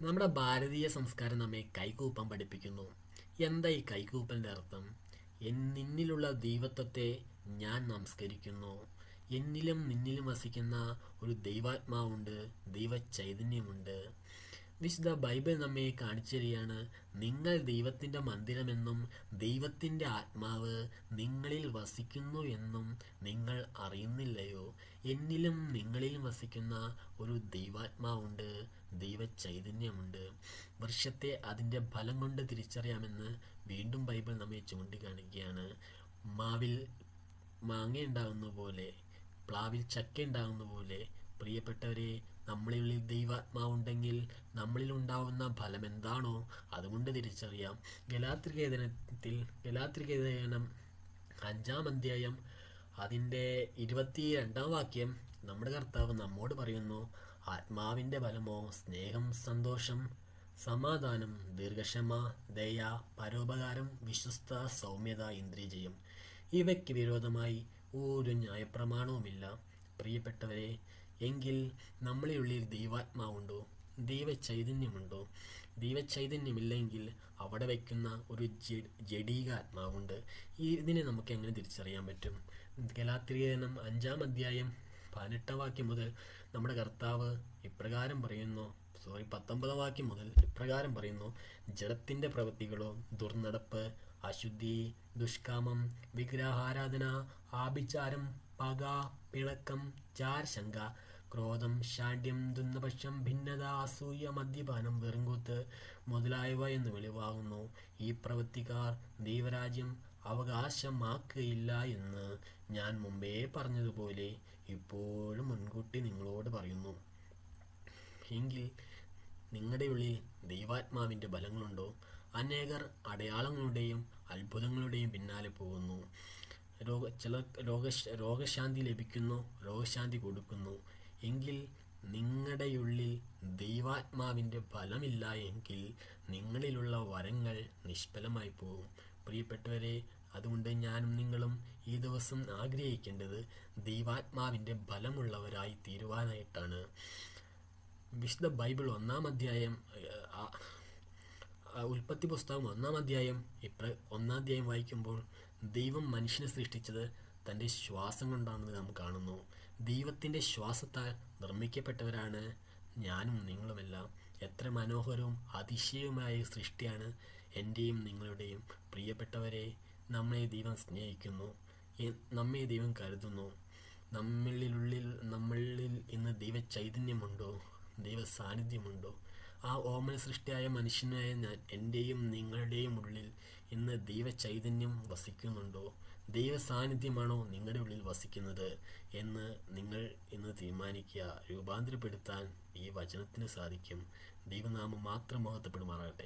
നമ്മുടെ ഭാരതീയ സംസ്കാരം നമ്മെ കൈകൂപ്പാൻ പഠിപ്പിക്കുന്നു. എന്താ ഈ കൈകൂപ്പലിന്റെ അർത്ഥം നിന്നിലുള്ള ദൈവത്വത്തെ ഞാൻ നമസ്കരിക്കുന്നു. എന്നിലും നിന്നിലും വസിക്കുന്ന ഒരു ദൈവാത്മാവുണ്ട് ദൈവ ചൈതന്യമുണ്ട് വിശുദ്ധ ബൈബിൾ നമ്മെ കാണിച്ചു തരികയാണ് നിങ്ങൾ ദൈവത്തിന്റെ മന്ദിരമെന്നും ദൈവത്തിന്റെ ആത്മാവ് നിങ്ങളിൽ വസിക്കുന്നു എന്നും നിങ്ങൾ അറിയുന്നില്ലയോ? എന്നിലും നിങ്ങളിലും വസിക്കുന്ന ഒരു ദൈവാത്മാവുണ്ട് ദൈവ ചൈതന്യമുണ്ട് വൃക്ഷത്തെ അതിന്റെ ഫലം കൊണ്ട് തിരിച്ചറിയാമെന്ന് വീണ്ടും ബൈബിൾ നമ്മെ ചൂണ്ടിക്കാണിക്കുകയാണ്. മാവിൽ മാങ്ങ ഉണ്ടാകുന്ന പോലെ പ്ലാവിൽ ചക്ക ഉണ്ടാകുന്ന പോലെ പ്രിയപ്പെട്ടവരെ നമ്മളിൽ ദൈവാത്മാവുണ്ടെങ്കിൽ നമ്മളിൽ ഉണ്ടാവുന്ന ഫലം എന്താണോ അതുകൊണ്ട് തിരിച്ചറിയാം. ഗലാത്രികേതനത്തിൽ ഗലാത്രികേതനം അഞ്ചാം അധ്യായം അതിന്റെ ഇരുപത്തി രണ്ടാം വാക്യം നമ്മുടെ കർത്താവ് നമ്മോട് പറയുന്നു ആത്മാവിന്റെ ഫലമോ സ്നേഹം സന്തോഷം സമാധാനം ദീർഘക്ഷമ ദയ പരോപകാരം വിശ്വസ്ത സൗമ്യത ഇന്ദ്രിയജയം. ഇവയ്ക്ക് വിരോധമായി ഒരു ന്യായപ്രമാണവുമില്ല. പ്രിയപ്പെട്ടവരെ എങ്കിൽ നമ്മളെ ഉള്ളിൽ ദൈവാത്മാവുണ്ടോ? ദൈവ ചൈതന്യമുണ്ടോ ദൈവ ചൈതന്യമില്ലെങ്കിൽ അവിടെ വയ്ക്കുന്ന ഒരു ജഡീകാത്മാവുണ്ട്. ആത്മാവുണ്ട് ഇതിനെ നമുക്ക് എങ്ങനെ തിരിച്ചറിയാൻ പറ്റും? ഗലാത്രികനം അഞ്ചാം അധ്യായം പതിനെട്ടാം വാക്യം മുതൽ നമ്മുടെ കർത്താവ് ഇപ്രകാരം പറയുന്നു സോറി പത്തൊമ്പതാം വാക്യം മുതൽ ഇപ്രകാരം പറയുന്നു ജഡത്തിന്റെ പ്രവൃത്തികളോ ദുർനടപ്പ് അശുദ്ധി ദുഷ്കാമം വിഗ്രഹാരാധന ആഭിചാരം പക പിളക്കം ചാരശങ്ക ക്രോധം ശാഠ്യം ദുന്നപക്ഷം ഭിന്നത അസൂയ മദ്യപാനം വെറുങ്കൂത്ത് മുതലായവ എന്ന് വെളിവാകുന്നു. ഈ പ്രവൃത്തിക്കാർ ദൈവരാജ്യം അവകാശമാക്കുകയില്ല എന്ന് ഞാൻ മുമ്പേ പറഞ്ഞതുപോലെ ഇപ്പോഴും മുൻകൂട്ടി നിങ്ങളോട് പറയുന്നു. എങ്കിൽ നിങ്ങളുടെ ഉള്ളിൽ ദൈവാത്മാവിന്റെ ബലങ്ങളുണ്ടോ? അനേകർ അടയാളങ്ങളുടെയും അത്ഭുതങ്ങളുടെയും പിന്നാലെ പോകുന്നു. രോഗ ചില രോഗ രോഗശാന്തി ലഭിക്കുന്നു രോഗശാന്തി കൊടുക്കുന്നു. എങ്കിൽ നിങ്ങളുടെ ഉള്ളിൽ ദൈവാത്മാവിന്റെ ഫലമില്ല എങ്കിൽ നിങ്ങളിലുള്ള വരങ്ങൾ നിഷ്ഫലമായി പോകും. പ്രിയപ്പെട്ടവരെ അതുകൊണ്ട് ഞാനും നിങ്ങളും ഈ ദിവസം ആഗ്രഹിക്കേണ്ടത് ദൈവാത്മാവിന്റെ ഫലമുള്ളവരായി തീരുവാനായിട്ടാണ്. വിശുദ്ധ ബൈബിൾ ഒന്നാം അധ്യായം ഉൽപ്പത്തി പുസ്തകം ഒന്നാം അധ്യായം ഇപ്ര ഒന്നാം അധ്യായം വായിക്കുമ്പോൾ ദൈവം മനുഷ്യനെ സൃഷ്ടിച്ചത് തന്റെ ശ്വാസം കൊണ്ടാണെന്ന് നാം കാണുന്നു. ദൈവത്തിന്റെ ശ്വാസത്താൽ നിർമ്മിക്കപ്പെട്ടവരാണ് ഞാനും നിങ്ങളുമെല്ലാം. എത്ര മനോഹരവും അതിശയവുമായ സൃഷ്ടിയാണ് എന്റെയും നിങ്ങളുടെയും. പ്രിയപ്പെട്ടവരെ നമ്മെ ദൈവം സ്നേഹിക്കുന്നു. നമ്മെ ദൈവം കരുതുന്നു. നമ്മളിലുള്ളിൽ നമ്മളിൽ ഇന്ന് ദൈവ ചൈതന്യമുണ്ടോ ദൈവ സാന്നിധ്യമുണ്ടോ ആ ഓമന സൃഷ്ടിയായ മനുഷ്യനായ ഞാൻ എന്റെയും നിങ്ങളുടെയും ഉള്ളിൽ ഇന്ന് ദൈവ ചൈതന്യം വസിക്കുന്നുണ്ടോ? ദൈവ സാന്നിധ്യമാണോ നിങ്ങളുടെ ഉള്ളിൽ വസിക്കുന്നത് എന്ന് നിങ്ങൾ ഇന്ന് തീരുമാനിക്കുക രൂപാന്തരപ്പെടുത്താൻ ഈ വചനത്തിന് സാധിക്കും. ദൈവനാമം മാത്രം മഹത്വപ്പെടുമാറാകട്ടെ.